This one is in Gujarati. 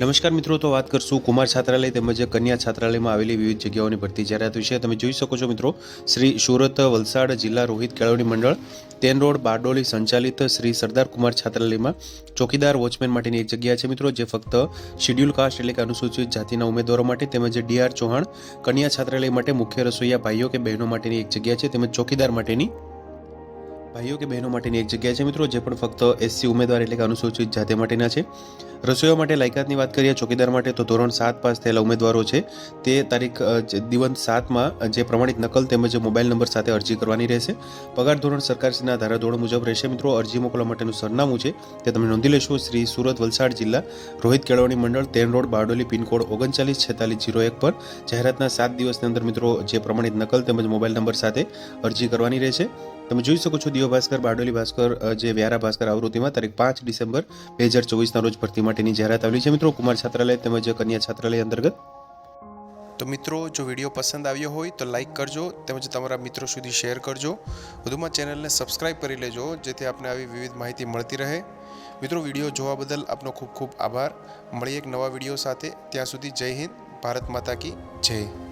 નમસ્કાર મિત્રો, તો વાત કરશું કુમાર છાત્રાલય તેમજ કન્યા છાત્રાલયમાં આવેલી વિવિધ જગ્યાઓની ભરતી. જાહેરાત વિશે તમે જોઈ શકો છો મિત્રો, શ્રી સુરત વલસાડ જિલ્લા રોહિત કેળવણી મંડળ, તેન રોડ બારડોલી સંચાલિત શ્રી સરદાર કુમાર છાત્રાલયમાં ચોકીદાર વોચમેન માટેની એક જગ્યા છે મિત્રો, જે ફક્ત શિડ્યુલ કાસ્ટ એટલે કે અનુસૂચિત જાતિના ઉમેદવારો માટે તેમજ ડીઆર ચૌહાણ કન્યા છાત્રાલય માટે મુખ્ય રસોઈયા ભાઈઓ કે બહેનો માટેની એક જગ્યા છે તેમજ ચોકીદાર માટેની ભાઈઓ કે બહેનો માટેની એક જગ્યા છે મિત્રો, જે પણ ફક્ત એસસી ઉમેદવાર એટલે કે અનુસૂચિત જાતિ માટેના છે. રસોઈયા માટે લાયકાતની વાત કરીએ, ચોકીદાર માટે તો ધોરણ સાત પાસ થયેલા ઉમેદવારો છે. તે તારીખ દિવસ સાતમાં જે પ્રમાણિત નકલ તેમજ મોબાઈલ નંબર સાથે અરજી કરવાની રહેશે. પગાર ધોરણ સરકારશ્રીના ધારાધોરણ મુજબ રહેશે મિત્રો, અરજી મોકલવા માટેનું સરનામું છે. તે તમે નોંધી લેશો, શ્રી સુરત વલસાડ જિલ્લા રોહિત કેળવણી મંડળ તેન રોડ, બારડોલી પિનકોડ ઓગણચાલીસ છેતાલીસ જીરો એક પર જાહેરાતના સાત દિવસની અંદર મિત્રો, જે પ્રમાણિત નકલ તેમજ મોબાઈલ નંબર સાથે અરજી કરવાની રહેશે. તમે જોઈ શકો છો દિયો ભાસ્કર, બારડોલી ભાસ્કર જે વ્યારા ભાસ્કર આવૃત્તિમાં તારીખ પાંચ ડિસેમ્બર બે હજાર ચોવીસના રોજ ભરતી માટેની જાહેરાત આવેલી છે. મિત્રો, કુમાર છાત્રાલય તેમજ કન્યા છાત્રાલય અંતર્ગત. તો મિત્રો, જો વીડિયો પસંદ આવ્યો હોય તો લાઈક કરજો તેમજ તમારા મિત્રો સુધી શેર કરજો. વધુમાં ચેનલને સબસ્ક્રાઇબ કરી લેજો, જેથી આપને આવી વિવિધ માહિતી મળતી રહે. મિત્રો, વીડિયો જોવા બદલ આપનો ખૂબ ખૂબ આભાર. મળીએ એક નવા વીડિયો સાથે. ત્યાં સુધી જય હિન્દ, ભારત માતા કી જય.